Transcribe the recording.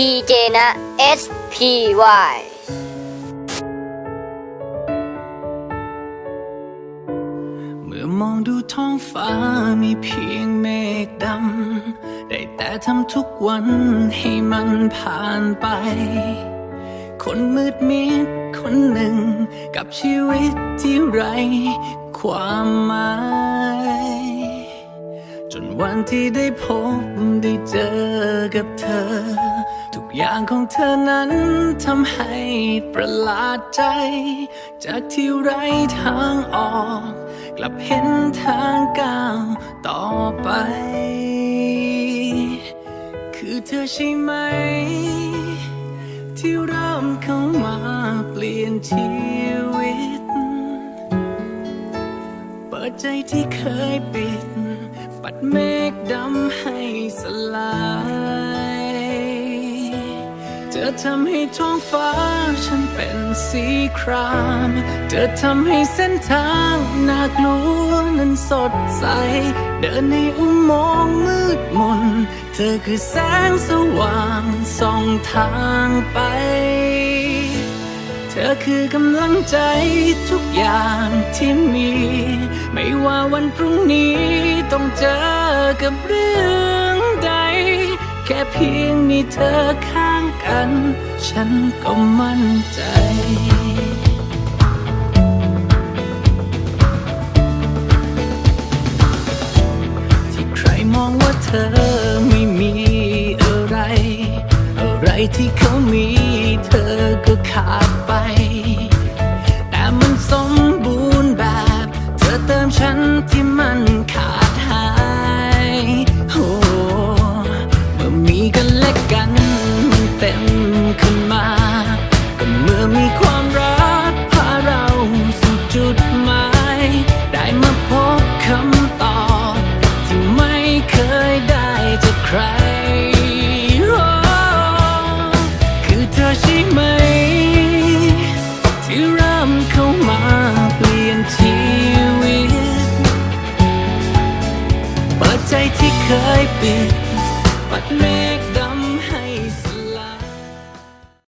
ดีเจนะ SPY เมื่อมองดูท้องฟ้ามีเพียงเมฆดำ ได้แต่ทำทุกวันให้มันผ่านไป คนมืดมิดคนหนึ่ง กับชีวิตที่ไร ความหมายจนวันที่ได้พบได้เจอกับเธอ อย่างของเธอนั้นทำให้ประหลาดใจ จากที่ไรทางออก กลับเห็นทางก้าวต่อไป คือเธอใช่ไหม ที่เริ่มเข้ามาเปลี่ยนชีวิต เปิดใจที่เคยปิด ปัดเมฆดำให้สลาย ธอทำให้ท้องฟ้าฉันเป็นสีคราม เธอทำให้เส้นทางนากลัวนั้นสดใส เดินในอุโมงค์มืดมน เธอคือแสงสว่างส่องทางไป เธอคือกำลังใจทุกอย่างที่มี ไม่ว่าวันพรุ่งนี้ต้องเจอกับเรื่อง แค่เพียงมีเธอข้างกัน ฉันก็มั่นใจที่ใครมองว่าเธอไม่มีอะไร อะไรที่เขามีเธอก็ขาดไป แต่มันสมบูรณ์แบบ เธอเติมฉันที่มันขาดหาย ใจที่เคยปิดปัดเมฆดำให้ส